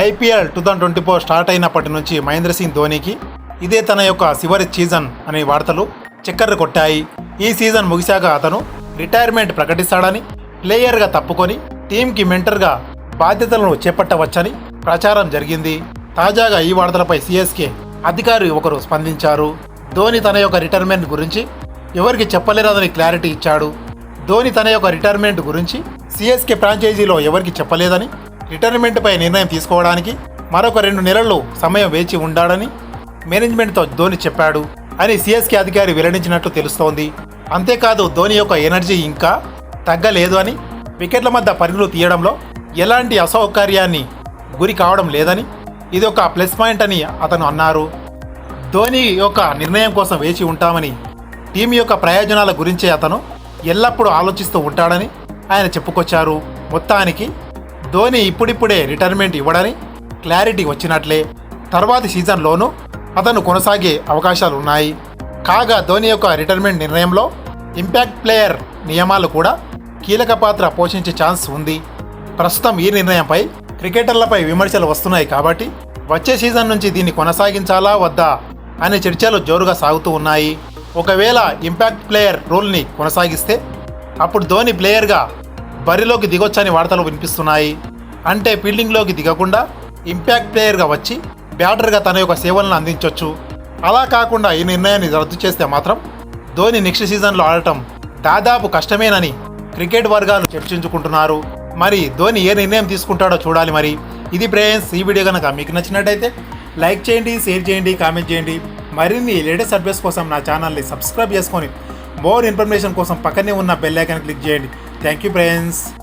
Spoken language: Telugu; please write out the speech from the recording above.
IPL two thousand twenty four start అయినప్పటి నుంచి మహేంద్ర సింగ్ ధోనికి ఇదే తన యొక్క చివరి సీజన్ అనే వార్తలు చక్కర్లు కొట్టాయి. ఈ సీజన్ ముగిశాక అతను రిటైర్మెంట్ ప్రకటిస్తాడని ప్లేయర్గా తప్పుకొని టీంకి మెంటర్గా బాధ్యతలను చేపట్టవచ్చని ప్రచారం జరిగింది. తాజాగా ఈ వార్తలపై సిఎస్కే అధికారి ఒకరు స్పందించారు. ధోని తన యొక్క రిటైర్మెంట్ గురించి ఎవరికి చెప్పలేరదని క్లారిటీ ఇచ్చాడు. ధోని తన యొక్క రిటైర్మెంట్ గురించి సిఎస్కే ఫ్రాంచైజీలో ఎవరికి చెప్పలేదని రిటైర్మెంట్పై నిర్ణయం తీసుకోవడానికి మరొక రెండు నెలలు సమయం వేచి ఉండాలని మేనేజ్మెంట్తో ధోని చెప్పాడు అని సిఎస్కే అధికారి వెల్లడించినట్లు తెలుస్తోంది. అంతేకాదు ధోని యొక్క ఎనర్జీ ఇంకా తగ్గలేదు అని వికెట్ల మధ్య పరుగులు తీయడంలో ఎలాంటి అసౌకర్యాన్ని గురి కావడం లేదని ఇది ఒక ప్లస్ పాయింట్ అని అతను అన్నారు. ధోని యొక్క నిర్ణయం కోసం వేచి ఉంటామని టీం యొక్క ప్రయోజనాల గురించే అతను ఎల్లప్పుడూ ఆలోచిస్తూ ఉంటాడని ఆయన చెప్పుకొచ్చారు. మొత్తానికి ధోని ఇప్పుడిప్పుడే రిటైర్మెంట్ ఇవ్వడని క్లారిటీ వచ్చినట్లే తర్వాతి సీజన్లోనూ అతను కొనసాగే అవకాశాలు ఉన్నాయి. కాగా ధోని యొక్క రిటైర్మెంట్ నిర్ణయంలో ఇంపాక్ట్ ప్లేయర్ నియమాలు కూడా కీలక పాత్ర పోషించే ఛాన్స్ ఉంది. ప్రస్తుతం ఈ నిర్ణయంపై క్రికెటర్లపై విమర్శలు వస్తున్నాయి కాబట్టి వచ్చే సీజన్ నుంచి దీన్ని కొనసాగించాలా వద్దా అనే చర్చలు జోరుగా సాగుతూ ఉన్నాయి. ఒకవేళ ఇంపాక్ట్ ప్లేయర్ రూల్ని కొనసాగిస్తే అప్పుడు ధోని ప్లేయర్గా బరిలోకి దిగొచ్చని వార్తలు వినిపిస్తున్నాయి. అంటే ఫీల్డింగ్లోకి దిగకుండా ఇంపాక్ట్ ప్లేయర్గా వచ్చి బ్యాటర్గా తన యొక్క సేవలను అందించవచ్చు అలా కాకుండా ఈ నిర్ణయాన్ని రద్దు చేస్తే మాత్రం ధోని నెక్స్ట్ సీజన్లో ఆడటం దాదాపు కష్టమేనని క్రికెట్ వర్గాలు చర్చించుకుంటున్నారు. మరి ధోని ఏ నిర్ణయం తీసుకుంటాడో చూడాలి మరి. ఇది ప్రేయన్స్ ఈ వీడియో కనుక మీకు నచ్చినట్టయితే లైక్ చేయండి షేర్ చేయండి కామెంట్ చేయండి. మరిన్ని లేటెస్ట్ అప్డేట్స్ కోసం నా ఛానల్ని సబ్స్క్రైబ్ చేసుకొని మోర్ ఇన్ఫర్మేషన్ కోసం పక్కనే ఉన్న బెల్ ఐకాన్ క్లిక్ చేయండి. Thank you, friends.